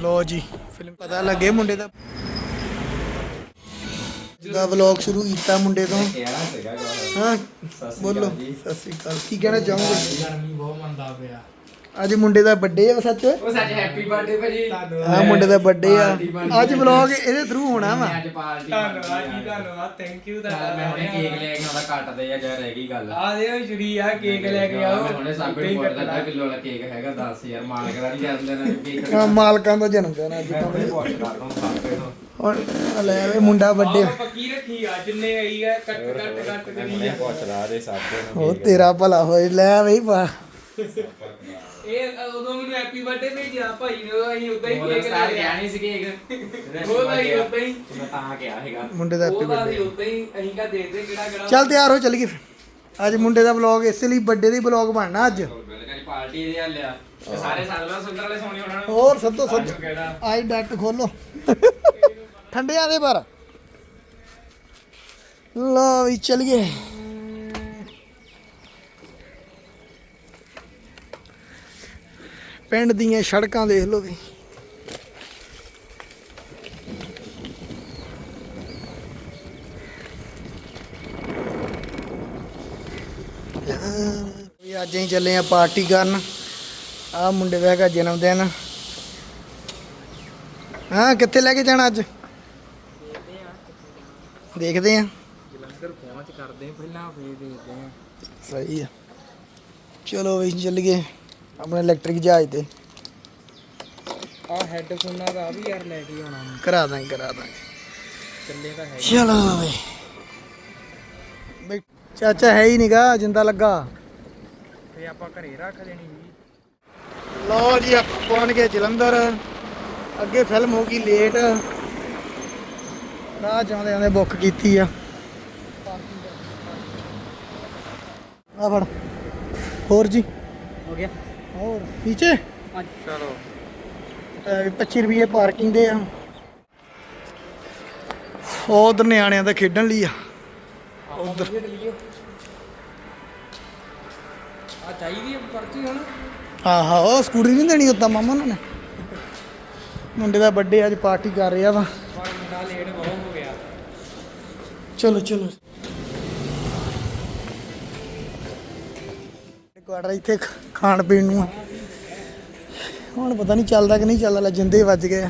ਲੋ ਜੀ ਫਿਲਮ ਪਤਾ ਲੱਗੇ ਮੁੰਡੇ ਦਾ? ਦਾ ਵਲੌਗ ਸ਼ੁਰੂ ਕੀਤਾ ਮੁੰਡੇ ਤੋਂ। ਹਾਂ ਬੋਲੋ। ਸਤਿ ਸ੍ਰੀ ਅਕਾਲ। ਕੀ ਕਹਿਣਾ ਚਾਹੋਗੇ? ਗਰਮੀ ਬਹੁਤ ਮੰਦਾ ਪਿਆ। ਅੱਜ ਮੁੰਡੇ ਦਾ ਬਰਥਡੇ ਆ ਸੱਚ। ਉਹ ਸੱਚ ਹੈਪੀ ਬਰਥਡੇ ਭਾਜੀ। ਹਾਂ ਮੁੰਡੇ ਦਾ ਬਰਥਡੇ ਆ। ਅੱਜ ਵਲੌਗ ਇਹਦੇ ਥਰੂ ਹੋਣਾ ਵਾ। ਅੱਜ ਪਾਰਟੀ ਧੰਨਵਾਦ ਜੀ ਧੰਨਵਾਦ ਥੈਂਕ ਯੂ ਮੈਂ ਹੁਣੇ ਕੇਕ ਲੈ ਕੇ ਆਉਂਦਾ ਕੱਟਦੇ ਆ ਜਾਂ ਰਹਿ ਗਈ ਗੱਲ। ਆ ਦੇ ਉਹ ਜੁਰੀ ਆ ਕੇਕ ਲੈ ਕੇ ਆਓ। ਮੈਂ ਹੁਣੇ ਸਾਬੇ ਕੋਲ। ਦਾ ਅੱਧਾ ਕਿਲੋ ਵਾਲਾ ਕੇਕ ਹੈਗਾ 10000 ਮਾਲਕ ਦਾ ਨਹੀਂ ਜਨਮ ਦਿਨ ਕੇਕ ਹਾਂ, ਮਾਲਕਾਂ ਦਾ ਜਨਮ ਦਿਨ ਅੱਜ ਤਾਂ। ਕੱਢ ਦੋ ਸਾਫੇ ਤੋਂ। ਹੁਣ ਲੈ ਵੇ ਮੁੰਡਾ ਵੱਡੇ। ਪੱਕੀ ਰੱਖੀ ਆ ਜਿੰਨੇ ਆਈ ਆ ਕੱਟ ਕੱਟ ਕੱਟ ਕਰੀ ਆ। ਪੁੱਛਦਾ ਦੇ ਸਾਬੇ ਨੂੰ ਉਹ ਤੇਰਾ ਭਲਾ ਹੋਏ ਲੈ ਬਈ ਪਾ। ਇਹ ਅ, ਉਦੋਂ ਮੈਨੂੰ ਹੈਪੀ ਬਰਥਡੇ ਭੇਜਿਆ ਭਾਈ ਨੇ ਉਹ ਅਸੀਂ ਉਦਾਂ ਹੀ ਉਹ ਕੇਕ ਸਟਾਰ ਲੈ ਗਿਆ ਲਿਆ ਨਹੀਂ ਸੀ ਕੇਕ ਉਹ ਤਾਂ ਹੀ ਉਦਾਂ ਹੀ ਮੈਂ ਤਾਂ ਕਿਹਾ ਹੈਗਾ ਮੁੰਡੇ ਦਾ ਹੈਪੀ ਉਹ ਤਾਂ ਅਸੀਂ ਬਰਥਡੇ ਉਦਾਂ ਹੀ ਅਸੀਂ ਕਾ ਦੇ ਦੇ ਕਿਹੜਾ ਕਿਹੜਾ ਚੱਲ ਤਿਆਰ ਹੋ ਚੱਲ ਗਏ ਫਿਰ। ਅੱਜ ਮੁੰਡੇ ਦਾ ਵਲੌਗ ਇਸੇ ਲਈ ਬਰਥਡੇ ਦੀ ਵਲੌਗ ਬਣਨਾ ਅੱਜ। ਬਿਲਕੁਲ ਪਾਰਟੀ ਦੇ ਲਿਆ ਤੇ ਸਾਰੇ ਸਾਦਲਾ ਸੁੰਦਰ ਵਾਲੇ ਸੋਹਣੇ ਉਹਨਾਂ ਨੂੰ ਹੋਰ ਸਭ ਤੋਂ ਕਿਹੜਾ? ਆਈ ਡੱਟ ਖੋਲੋ। ਠੰਡਿਆਂ ਦੇ ਪਰ ਲਓ ਵੀ ਚਲੀਏ ਪਿੰਡ ਦੀਆਂ ਸੜਕਾਂ ਦੇਖ ਲਓ ਵੀ ਵੀ ਅੱਜ ਅਸੀਂ ਚੱਲੇ ਆ ਪਾਰਟੀ ਕਰਨ। ਆ ਮੁੰਡੇ ਦਾ ਹੈਗਾ ਜਨਮ ਦਿਨ। ਹਾਂ ਕਿੱਥੇ ਲੈ ਕੇ ਜਾਣਾ ਅੱਜ? ਦੇਖਦੇ ਆ ਜਲੰਧਰ ਪਹੁੰਚ ਕਰਦੇ ਪਹਿਲਾਂ ਫੇਰ ਦੇਖਦੇ ਆ ਸਹੀ ਆ। ਚਲੋ ਵੀ ਚੱਲ ਗਏ ਆਪਣੇ ਇਲੈਕਟ੍ਰਿਕ ਜਹਾਜ਼ ਤੇ। ਆ ਹੈੱਡਫੋਨਾਂ ਦਾ ਵੀ ਯਾਰ ਲੈ ਕੇ ਆਉਣਾ। ਕਰਾ ਦਾਂਗੇ ਕਰਾ ਦਾਂਗੇ। ਚੱਲੇ ਤਾਂ ਹੈ। ਚਲੋ ਬਈ ਬਈ ਚਾਚਾ ਹੈ ਹੀ ਨੀਗਾ ਜਿੰਦਾ ਲੱਗਾ। ਫੇ ਆਪਾਂ ਘਰੇ ਰੱਖ ਦੇਣੀ ਜੀ ਲਓ ਜੀ ਆਪਾਂ ਪਹੁੰਚ ਗਏ ਜਲੰਧਰ। ਅੱਗੇ ਫਿਲਮ ਹੋ ਗਈ ਲੇਟ ਰਾਹ ਚਾਉਂਦੇ ਆਉਂਦੇ ਬੁੱਕ ਕੀਤੀ ਆ। ਆ ਫੜ। ਹੋਰ ਜੀ? ਹੋ ਗਿਆ। ਹੋਰ ਪੀਛੇ ਚਲੋ। 25 ਰੁਪਏ ਪਾਰਕਿੰਗ ਦੇ ਆ। ਉਧਰ ਨਿਆਣਿਆਂ ਦਾ ਖੇਡਣ ਲਈ ਆ। ਉਧਰ। ਆ ਚਾਹੀਦੀ ਆ ਪਰਚੀ ਹੁਣ। ਹਾਂ ਹਾਂ ਉਹ ਸਕੂਟਰੀ ਨਹੀਂ ਦੇਣੀ ਉੱਤਾ ਮਾਮਾ ਉਹਨਾਂ ਨੇ? ਮੁੰਡੇ ਦਾ ਬਰਥਡੇ ਅੱਜ ਪਾਰਟੀ ਕਰ ਰਿਹਾ ਵਾ। ਪਰ ਮੁੰਡਾ ਲੇਟ ਬਹੁਤ ਹੋ ਗਿਆ। ਚਲੋ ਚਲੋ। ਕੁਆਟਰ ਇੱਥੇ ਖਾਣ ਪੀਣ ਨੂੰ ਹੁਣ ਪਤਾ ਨਹੀਂ ਚੱਲਦਾ ਕਿ ਨਹੀਂ ਚੱਲਦਾ, ਲੈ ਜਿੰਦੇ ਵੱਜ ਗਏ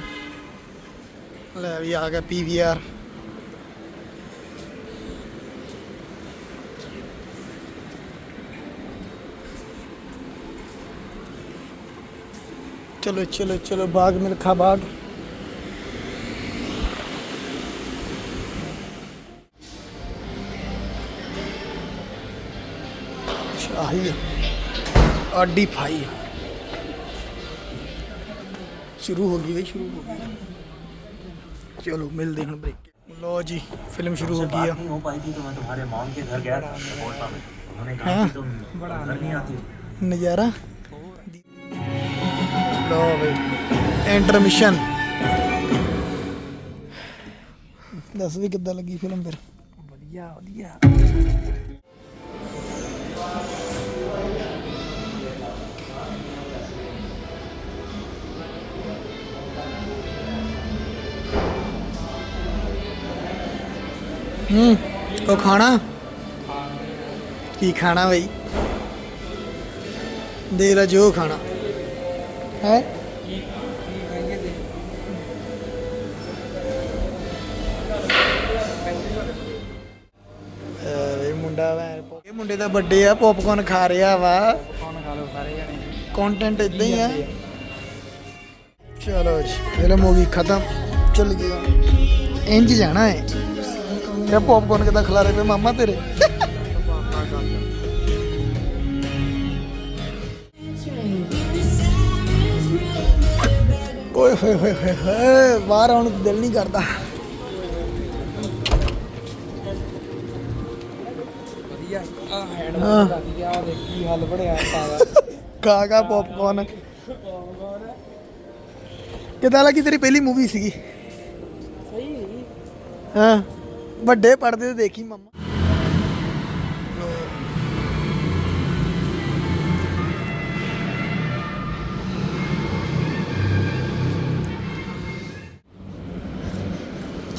ਲੈ ਵੀ ਆ ਗਿਆ ਪੀਵੀਆਰ ਚਲੋ ਚਲੋ ਚਲੋ, ਬਾਗ ਮਿਲਖਾ ਬਾਗ। ਸ਼ਾਹੀ ਆਡੀ ਫਾਈ ਆ। ਸ਼ੁਰੂ ਹੋ ਗਈ ਬਈ ਸ਼ੁਰੂ ਹੋ ਗਈ ਚਲੋ ਮਿਲਦੇ ਹੁਣ ਬ੍ਰੇਕ ਲੋ ਜੀ ਫਿਲਮ ਸ਼ੁਰੂ ਹੋ ਗਈ ਆ नहीं हो पाई थी तो मैं तुम्हारे मॉम के घर गया था सपोर्टा में उन्होंने कहा हाँ। कि तुम घर नहीं आती ਨਜ਼ਾਰਾ ਲੋ ਬਈ ਇੰਟਰਮਿਸ਼ਨ ਦੱਸ ਵੀ ਕਿੱਦਾਂ ਲੱਗੀ ਫਿਲਮ ਫਿਰ ਵਧੀਆ ਵਧੀਆ ਹੂੰ ਉਹ ਖਾਣਾ? ਕੀ ਖਾਣਾ ਬਈ? ਦੇ ਰਾ ਜੋ ਖਾਣਾ। ਹੈ? ਇਹ ਮੁੰਡਾ ਵਾ ਇਹ ਮੁੰਡੇ ਦਾ ਬਰਥਡੇ ਆ ਪੌਪਕਾਰਨ ਖਾ ਰਿਹਾ ਵਾ। ਕੌਣ ਖਾ ਲਓ ਸਾਰੇ ਜਣੇ। ਕੰਟੈਂਟ ਇਦਾਂ ਹੀ ਆ। ਚਲੋ ਜੀ ਫਿਲਮ ਹੋ ਗਈ ਖਤਮ। ਚੱਲ ਗਿਆ। ਇੰਜ ਜਾਣਾ ਹੈ। ਇਹ ਪੌਪਕਾਰਨ ਕਿਦਾਂ ਖਿਲਾ ਰਹੇ ਪਏ ਮਾਮਾ ਤੇਰੇ? ਓਏ ਹੋਏ ਹੋਏ ਹੋਏ ਹੋਏ ਬਾਹਰ ਆਉਣ ਨੂੰ ਦਿਲ ਨਹੀਂ ਕਰਦਾ। ਵਧੀਆ ਆ ਹੈਡ। ਲੱਗੀ ਆ ਦੇਖੀ ਹੱਲ ਬਣਿਆ ਪਾਵਾ ਖਾ ਪੌਪਕਾਰਨ ਕਿਦਾਂ ਲੱਗੀ ਤੇਰੀ ਪਹਿਲੀ ਮੂਵੀ ਸੀਗੀ? ਸਹੀ ਹਾਂ। ਵੱਡੇ ਪਰਦੇ ਤੇ ਦੇਖੀ ਮੰਮਾ।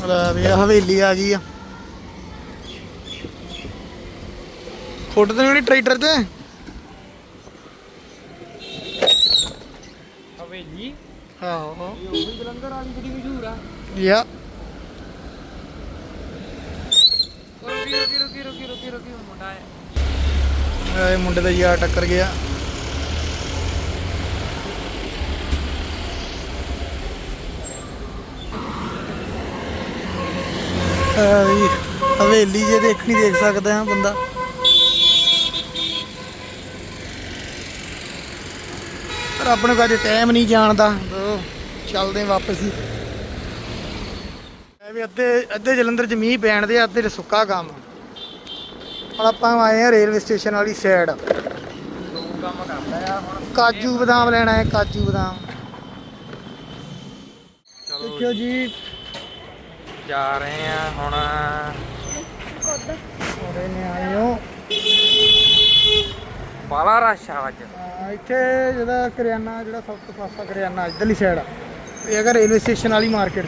ਲੈ ਵੀ ਆਹ ਹਵੇਲੀ ਆ ਗਈ ਆ। ਫੋਟੋ ਤੇ ਨਹੀਂ ਟਰੈਕਟਰ ਤੇ? ਹਵੇਲੀ? ਹਾਂ। ਉਹ ਵੀ ਜਲੰਧਰ ਵਾਲੀ ਜਿਹੜੀ ਮਸ਼ਹੂਰ ਆ। ਯਾ। ਰੁਕੀ ਰੁਕੀ ਰੁਕੀ ਰੁਕੀ ਰੁਕੀ ਰੁਕੀ ਮੁੰਡਾ ਆਇਆ। ਇਹ ਮੁੰਡੇ ਦਾ ਯਾਰ ਟੱਕਰ ਗਿਆ। ਆ ਵੀ ਹਵੇਲੀ ਜੇ ਦੇਖਣੀ ਦੇਖ ਸਕਦਾ ਹੈ ਬੰਦਾ। ਪਰ ਆਪਣੇ ਕੋਲ ਅਜੇ ਟਾਈਮ ਨਹੀਂ ਜਾਣਦਾ। ਚੱਲਦੇ ਹਾਂ ਵਾਪਸ ਹੀ ਵੀ ਅੱਧੇ ਅੱਧੇ ਜਲੰਧਰ ਚ ਮੀਂਹ ਪੈਣ ਦੇ ਅੱਧੇ ਸੁੱਕਾ ਕੰਮ। ਹੁਣ ਆਪਾਂ ਆਏ ਆ ਰੇਲਵੇ ਸਟੇਸ਼ਨ ਵਾਲੀ ਸਾਈਡ ਕੰਮ ਕਰਦਾ ਆ ਹੁਣ ਕਾਜੂ ਬਦਾਮ ਲੈਣਾ ਹੈ ਕਾਜੂ ਬਦਾਮ। ਦੇਖਿਓ ਜੀ। ਜਾ ਰਹੇ ਆ ਹੁਣ। ਉਹਦੇ ਨਿਆਣਿਓ ਬਾਲਾ ਰਸ਼ ਆ ਅੱਜ। ਇੱਥੇ ਜਿਹੜਾ ਕਰਿਆਨਾ ਜਿਹੜਾ ਸਭ ਤੋਂ ਸਸਤਾ ਕਰਿਆਨਾ ਇੱਧਰਲੀ ਸਾਈਡ ਆ। ਇਹ ਹੈਗਾ ਰੇਲਵੇ ਸਟੇਸ਼ਨ ਵਾਲੀ ਮਾਰਕੀਟ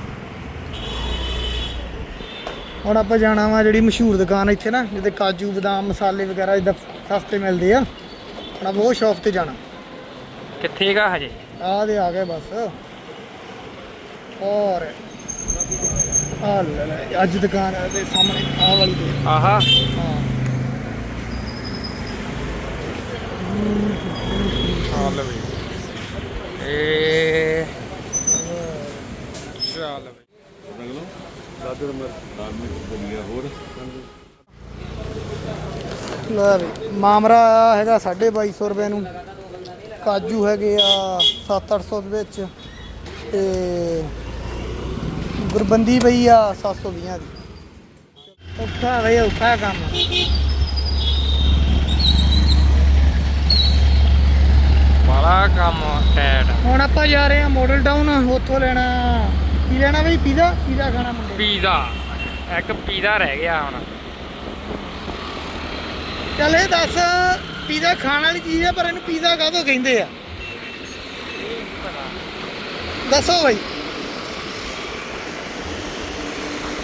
ਹੁਣ ਆਪਾਂ ਜਾਣਾ ਵਾ ਜਿਹੜੀ ਮਸ਼ਹੂਰ ਦੁਕਾਨ ਇੱਥੇ ਨਾ ਜਿਹਦੇ ਕਾਜੂ ਬਦਾਮ ਮਸਾਲੇ ਵਗੈਰਾ ਜਿੱਦਾਂ ਸਸਤੇ ਮਿਲਦੇ ਆ। ਹੁਣ ਆਪਾਂ ਉਹ ਸ਼ਾਪ ਤੇ ਜਾਣਾ। ਕਿੱਥੇ ਗਾ ਹਜੇ? ਆਹ ਦੇ ਆ ਗਏ ਬਸ। ਔਰ ਆ ਲੈ ਲੈ ਅੱਜ ਦੁਕਾਨ ਦੇ ਸਾਹਮਣੇ ਆਹ ਵਾਲੀ ਤੇ। ਆਹਾ। ਹਾਂ। ਚੱਲ ਵੀ ਇਹ ਚੱਲ ਲੈ ਵੀ ਮਾਮਰਾ ਹੈਗਾ 2250 ਰੁਪਏ ਨੂੰ। ਕਾਜੂ ਹੈਗੇ ਆ 7-800 ਦੇ ਵਿੱਚ। ਤੇ ਗੁਰਬੰਦੀ ਪਈ ਆ 720 ਦੀ। ਔਖਾ ਬਈ ਔਖਾ ਕੰਮ। ਬਾਲਾ ਕੰਮ ਟੈਟ ਹੁਣ ਆਪਾਂ ਜਾ ਰਹੇ ਆ ਮਾਡਲ ਟਾਊਨ ਉੱਥੋਂ ਲੈਣਾ। ਕੀ ਲੈਣਾ ਬਈ? ਪੀਜ਼ਾ? ਪੀਜ਼ਾ ਖਾਣਾ ਮੁੰਡੇ ਪੀਜ਼ਾ। ਇੱਕ ਪੀਜ਼ਾ ਰਹਿ ਗਿਆ ਹੁਣ। ਚੱਲ ਇਹ ਦੱਸ ਪੀਜ਼ਾ ਖਾਣ ਵਾਲੀ ਚੀਜ਼ ਆ ਪਰ ਇਹਨੂੰ ਪੀਜ਼ਾ ਕਾਹਤੋਂ ਕਹਿੰਦੇ ਆ? ਦੱਸੋ ਬਈ।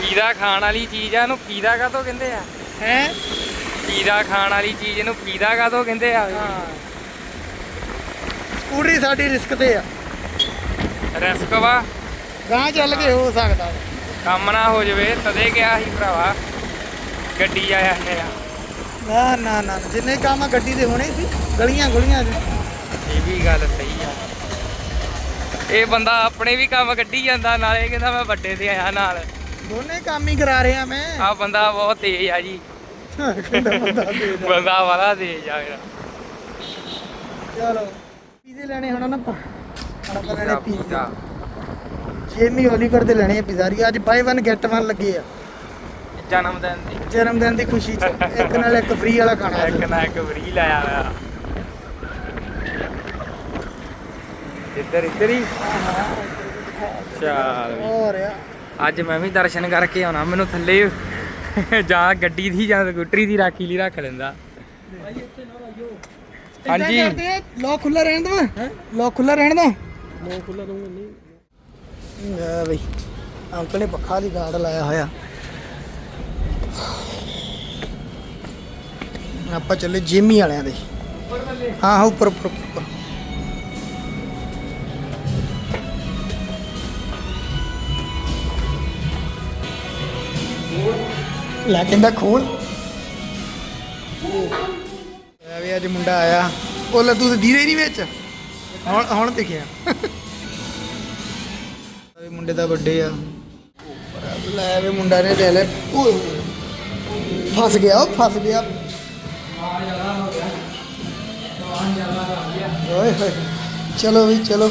ਪੀਜ਼ਾ ਖਾਣ ਵਾਲੀ ਚੀਜ਼ ਆ ਇਹਨੂੰ ਪੀਜ਼ਾ ਕਾਹਤੋਂ ਕਹਿੰਦੇ ਆ? ਹੈ? ਪੀਜ਼ਾ ਖਾਣ ਵਾਲੀ ਚੀਜ਼ ਇਹਨੂੰ ਪੀਜ਼ਾ ਕਾਹਤੋਂ ਕਹਿੰਦੇ ਆ? ਹਾਂ। ਸਕੂਟਰੀ ਸਾਡੀ ਰਿਸਕ ਤੇ ਆ। ਰਿਸਕ ਵਾ। ਗਾਂ ਚੱਲ ਕੇ ਹੋ ਸਕਦਾ। ਕੰਮ ਨਾ ਹੋ ਜਵੇ ਤਦੇ ਗਿਆ ਸੀ ਭਰਾਵਾ। ਗੱਡੀ ਆਇਆ ਨੇ ਆ ਨਾ ਨਾ ਨਾ ਜਿੰਨੇ ਕੰਮ ਗੱਡੀ ਦੇ ਹੋਣੇ ਸੀ ਗਲੀਆਂ ਗੁਲੀਆਂ 'ਚ। ਇਹ ਵੀ ਗੱਲ ਸਹੀ ਆ। ਇਹ ਬੰਦਾ ਆਪਣੇ ਵੀ ਕੰਮ ਕੱਢੀ ਜਾਂਦਾ ਨਾਲੇ ਕਹਿੰਦਾ ਮੈਂ ਵੱਡੇ ਤੇ ਆਇਆ ਨਾਲ। ਦੋਨੇ ਕੰਮ ਹੀ ਕਰਾ ਰਿਹਾ ਮੈਂ। ਆ ਬੰਦਾ ਬਹੁਤ ਤੇਜ਼ ਆ ਜੀ। ਕਹਿੰਦਾ ਬੰਦਾ ਦੇ ਦੇ। ਬੰਦਾ ਵਾਲਾ ਤੇਜ਼ ਆ ਮੇਰਾ। ਚਲੋ ਪੀਜ਼ੇ ਲੈਣੇ ਹੁਣ ਨਾ ਆਪਾਂ। ਲੈਣੇ ਪੀਜ਼ਾ। ਪੀਜ਼ਾ। ਜੇਮੀ ਓਲੀਵਰ ਦੇ ਲੈਣੇ ਆ ਪਿਜ਼ਾਰੀ ਅੱਜ ਬਾਈ 1 ਗੈਟ 1 ਲੱਗੇ ਆ। ਜਨਮ ਦਿਨ ਦੀ। ਜਨਮ ਦਿਨ ਦੀ ਖੁਸ਼ੀ 'ਚ। ਇੱਕ ਨਾਲ ਇੱਕ ਫ੍ਰੀ ਵਾਲਾ ਖਾਣਾ ਇੱਕ ਨਾ ਇੱਕ ਵਰੀ ਲਾਇਆ ਹੋਇਆ। ਇੱਧਰ ਇੱਧਰ ਹੀ। ਚੱਲ। ਹੋਰ ਆ। ਅੱਜ ਮੈਂ ਵੀ ਦਰਸ਼ਨ ਕਰਕੇ ਆਉਣਾ। ਮੈਨੂੰ ਥੱਲੇ ਜਾਂ ਗੱਡੀ ਦੀ ਜਾਂ ਸਕੂਟਰੀ ਦੀ ਰਾਖੀ ਲਈ ਰੱਖ ਲੈਂਦਾ। ਹਾਂਜੀ। ਲੋਕ ਖੁੱਲਾ ਰਹਿਣ ਦਵਾ ਲੋਕ ਖੁੱਲਾ ਰਹਿਣ ਦਾ। ਲੋਕ ਖੁੱਲਾ ਦਊਂਗਾ ਨਹੀਂ। ਲੈ ਬਈ, ਅੰਕਲ ਨੇ ਪੱਖਾ ਦੀ ਗਾਰਡ ਲਾਇਆ ਹੋਇਆ। ਆਪਾਂ ਚੱਲੇ ਜਿਮੀ ਵਾਲਿਆਂ ਦੇ। ਹਾਂ ਹਾਂ, ਉੱਪਰ ਉੱਪਰ ਉੱਪਰ। ਲੈ ਕਹਿੰਦਾ ਖੋਲ। ਐ ਵੀ ਅੱਜ ਮੁੰਡਾ ਆਇਆ। ਉਹ ਲੱਦੂ ਤੇ ਦੀਦੇ ਨਹੀਂ ਵਿੱਚ। ਹੁਣ ਹੁਣ ਦਿਖਿਆ। ਮੁੰਡੇ ਦਾ ਵੱਡੇ ਆ। ਲੈ ਵੀ ਮੁੰਡਾ ਨੇ ਲੈ ਲੈ ਓਏ, ਫਸ ਗਿਆ, ਉਹ ਫਸ ਗਿਆ। ਓਏ ਹੋਏ, ਚਲੋ ਵੀ, ਚਲੋ।